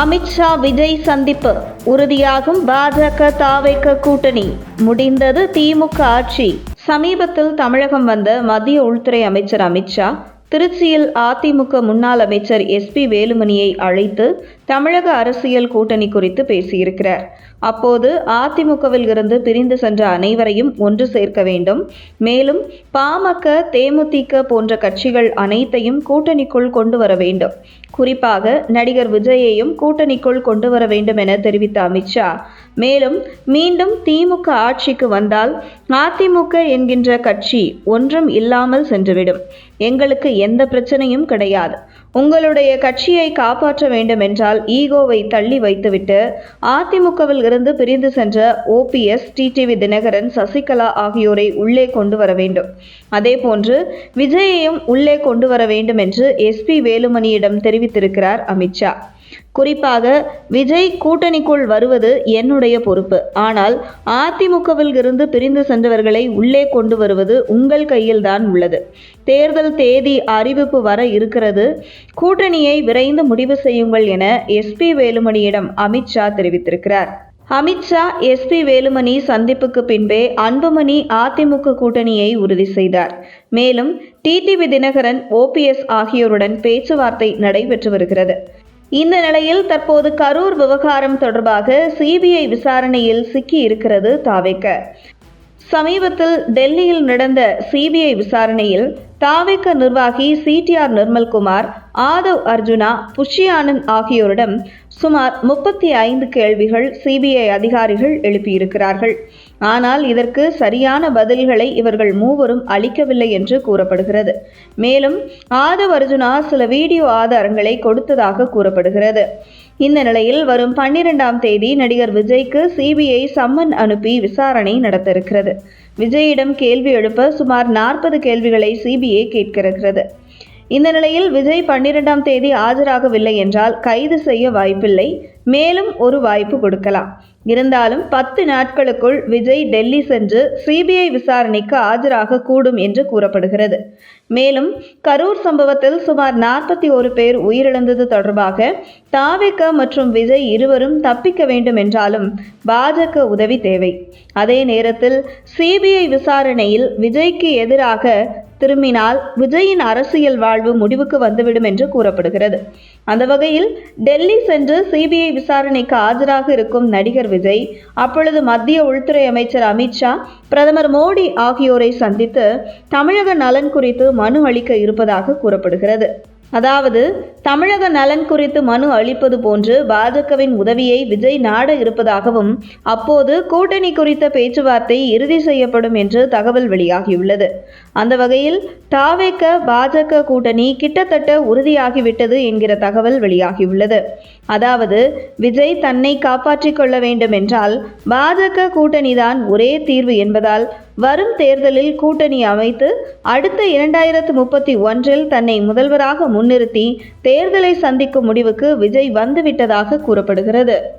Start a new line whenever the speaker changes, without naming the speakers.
அமித்ஷா விஜய் சந்திப்பு. உறுதியாகும் பாஜக தாவைக்க கூட்டணி. முடிந்தது திமுக ஆட்சி. சமீபத்தில் தமிழகம் வந்த மத்திய உள்துறை அமைச்சர் அமித்ஷா திருச்சியில் அதிமுக முன்னாள் அமைச்சர் எஸ்பி வேலுமணியை அழைத்து தமிழக அரசியல் கூட்டணி குறித்து பேசியிருக்கிறார். அப்போது அதிமுகவில் இருந்து பிரிந்து சென்ற அனைவரையும் ஒன்று சேர்க்க வேண்டும். மேலும் பாமக தேமுதிக போன்ற கட்சிகள் அனைத்தையும் கூட்டணிக்குள் கொண்டு வர வேண்டும். குறிப்பாக நடிகர் விஜயையும் கூட்டணிக்குள் கொண்டு வர வேண்டும் என தெரிவித்த அமித்ஷா. மேலும் மீண்டும் திமுக ஆட்சிக்கு வந்தால் அதிமுக என்கின்ற கட்சி ஒன்றும் இல்லாமல் சென்றுவிடும். எங்களுக்கு எந்த பிரச்சனையும் கிடையாது. உங்களுடைய கட்சியை காப்பாற்ற வேண்டும் என்றால் ஈகோவை தள்ளி வைத்துவிட்டு அதிமுகவில் இருந்து பிரிந்து சென்ற ஓபிஎஸ் டிடிவி தினகரன் சசிகலா ஆகியோரை உள்ளே கொண்டு வர வேண்டும். அதேபோன்று விஜயையும் உள்ளே கொண்டு வர வேண்டும் என்று எஸ்பி வேலுமணியிடம் தெரிவித்திருக்கிறார் அமித்ஷா. குறிப்பாக விஜய் கூட்டணிக்குள் வருவது என்னுடைய பொறுப்பு. ஆனால் அதிமுகவில் இருந்து பிரிந்து சென்றவர்களை உள்ளே கொண்டு வருவது உங்கள் கையில்தான் உள்ளது. தேர்தல் தேதி அறிவிப்பு வர இருக்கிறது. கூட்டணியை விரைந்து முடிவு செய்யுங்கள் என எஸ்பி வேலுமணியிடம் அமித்ஷா தெரிவித்திருக்கிறார். அமித்ஷா எஸ்பி வேலுமணி சந்திப்புக்கு பின்பே அன்புமணி அதிமுக கூட்டணியை உறுதி செய்தார். மேலும் டிடிவி தினகரன் ஓபிஎஸ் ஆகியோருடன் பேச்சுவார்த்தை நடைபெற்று வருகிறது. இந்த நிலையில் தற்போது கரூர் விவகாரம் தொடர்பாக சிபிஐ விசாரணையில் சிக்கி இருக்கிறது தாவேக்க. சமீபத்தில் டெல்லியில் நடந்த சிபிஐ விசாரணையில் தாவேக்க நிர்வாகி சிடிஆர் நிர்மல்குமார் ஆதவ் அர்ஜுனா புஷி ஆனந்த் ஆகியோரிடம் சுமார் முப்பத்தி ஐந்து கேள்விகள் சிபிஐ அதிகாரிகள் எழுப்பியிருக்கிறார்கள். ஆனால் இதற்கு சரியான பதில்களை இவர்கள் மூவரும் அளிக்கவில்லை என்று கூறப்படுகிறது. மேலும் ஆதவ் அர்ஜுனா சில வீடியோ ஆதாரங்களை கொடுத்ததாக கூறப்படுகிறது. இந்த நிலையில் வரும் பன்னிரெண்டாம் தேதி நடிகர் விஜய்க்கு சிபிஐ சம்மன் அனுப்பி விசாரணை நடத்த இருக்கிறது விஜயிடம் கேள்வி எழுப்ப சுமார் நாற்பது கேள்விகளை சிபிஐ கேட்கிறது இந்த நிலையில் விஜய் பன்னிரெண்டாம் தேதி ஆஜராகவில்லை என்றால் கைது செய்ய வாய்ப்பில்லை. மேலும் ஒரு வாய்ப்பு கொடுக்கலாம். இருந்தாலும் பத்து நாட்களுக்குள் விஜய் டெல்லி சென்று சிபிஐ விசாரணைக்கு ஆஜராக கூடும் என்று கூறப்படுகிறது. மேலும் கரூர் சம்பவத்தில் சுமார் நாற்பத்தி ஒரு பேர் உயிரிழந்தது தொடர்பாக தாவேக மற்றும் விஜய் இருவரும் தப்பிக்க வேண்டும் என்றாலும் பாஜக உதவி தேவை. அதே நேரத்தில் சிபிஐ விசாரணையில் விஜய்க்கு எதிராக திரும்பினால் விஜயின் அரசியல் வாழ்வு முடிவுக்கு வந்துவிடும் என்று கூறப்படுகிறது. அந்த வகையில் டெல்லி சென்று சிபிஐ விசாரணைக்கு ஆஜராக இருக்கும் நடிகர் விஜய் அப்பொழுது மத்திய உள்துறை அமைச்சர் அமித்ஷா பிரதமர் மோடி ஆகியோரை சந்தித்து தமிழக நலன் குறித்து மனு அளிக்க இருப்பதாக கூறப்படுகிறது. அதாவது தமிழக நலன் குறித்து மனு அளிப்பது போன்று பாஜகவின் உதவியை விஜய் நாட இருப்பதாகவும் அப்போது கூட்டணி குறித்த பேச்சுவார்த்தை இறுதி செய்யப்படும் என்று தகவல் வெளியாகியுள்ளது. அந்த வகையில் தாவேக்க பாஜக கூட்டணி கிட்டத்தட்ட உறுதியாகிவிட்டது என்கிற தகவல் வெளியாகியுள்ளது. அதாவது விஜய் தன்னை காப்பாற்றிக் கொள்ள வேண்டும் என்றால் பாஜக கூட்டணிதான் ஒரே தீர்வு என்பதால் வரும் தேர்தலில் கூட்டணி அமைத்து அடுத்த இரண்டாயிரத்து முப்பத்தி ஒன்றில் தன்னை முதல்வராக முன்னிறுத்தி தேர்தலை சந்திக்கும் முடிவுக்கு விஜய் வந்துவிட்டதாக கூறப்படுகிறது.